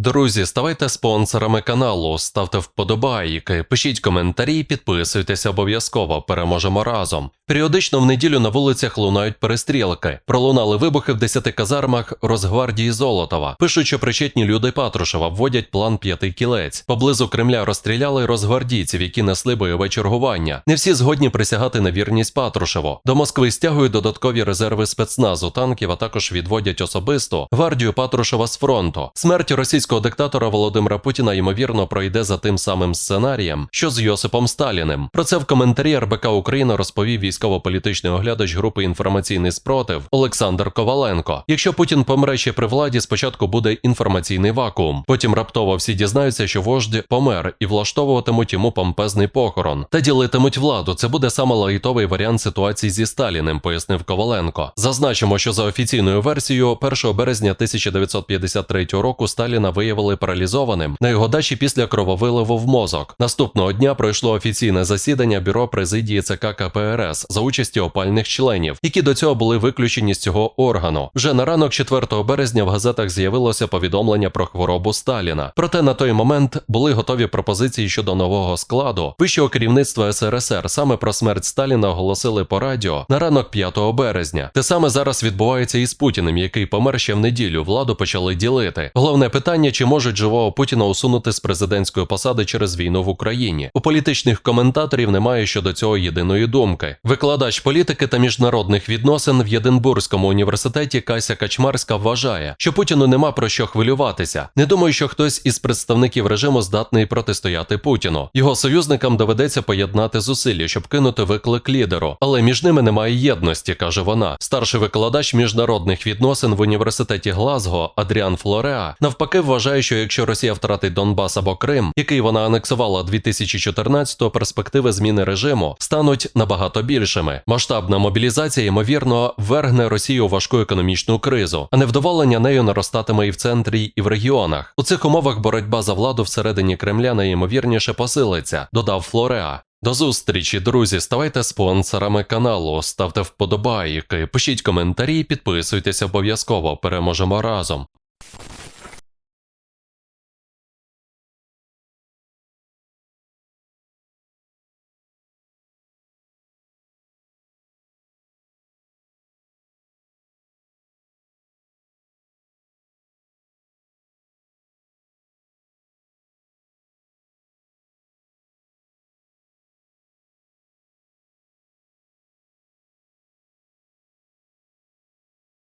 Друзі, ставайте спонсорами каналу, ставте вподобайки, пишіть коментарі, підписуйтесь обов'язково. Переможемо разом. Періодично в неділю на вулицях лунають перестрілки. Пролунали вибухи в 10 казармах Росгвардії Золотова. Пишуть, що причетні люди Патрушева вводять план п'ятий кілець. Поблизу Кремля розстріляли розгвардійців, які несли бойове чергування. Не всі згодні присягати на вірність Патрушеву. До Москви стягують додаткові резерви спецназу танків, а також відводять особисто гвардію Патрушева з фронту. Смерть російського диктатора Володимира Путіна ймовірно пройде за тим самим сценарієм, що з Йосипом Сталіним. Про це в коментарі РБК Україна розповів військово-політичний оглядач групи інформаційний спротив Олександр Коваленко. Якщо Путін помре ще при владі, спочатку буде інформаційний вакуум. Потім раптово всі дізнаються, що вождь помер і влаштовуватимуть йому помпезний похорон та ділитимуть владу. Це буде саме лайтовий варіант ситуації зі Сталіним, пояснив Коваленко. Зазначимо, що за офіційною версією, 1 березня 1953 року Сталіна виявили паралізованим на його дачі після крововиливу в мозок. Наступного дня пройшло офіційне засідання бюро президії ЦК КПРС за участі опальних членів, які до цього були виключені з цього органу. Вже на ранок 4 березня в газетах з'явилося повідомлення про хворобу Сталіна. Проте на той момент були готові пропозиції щодо нового складу вищого керівництва СРСР. Саме про смерть Сталіна оголосили по радіо на ранок 5 березня. Те саме зараз відбувається і з Путіним, який помер ще в неділю. Владу почали ділити. Головне питання: чи можуть живого Путіна усунути з президентської посади через війну в Україні? У політичних коментаторів немає щодо цього єдиної думки. Викладач політики та міжнародних відносин в Єдинбурзькому університеті Кася Качмарська вважає, що Путіну нема про що хвилюватися. Не думаю, що хтось із представників режиму здатний протистояти Путіну. Його союзникам доведеться поєднати зусилля, щоб кинути виклик лідеру, але між ними немає єдності, каже вона. Старший викладач міжнародних відносин в університеті Глазго Адріан Флореа навпаки вважає, що якщо Росія втратить Донбас або Крим, який вона анексувала 2014-го, перспективи зміни режиму стануть набагато більшими. Масштабна мобілізація ймовірно ввергне Росію у важку економічну кризу, а невдоволення нею наростатиме і в центрі, і в регіонах. У цих умовах боротьба за владу всередині Кремля найімовірніше посилиться, додав Флореа. До зустрічі, друзі. Ставайте спонсорами каналу, ставте вподобайки, пишіть коментарі, підписуйтесь обов'язково. Переможемо разом.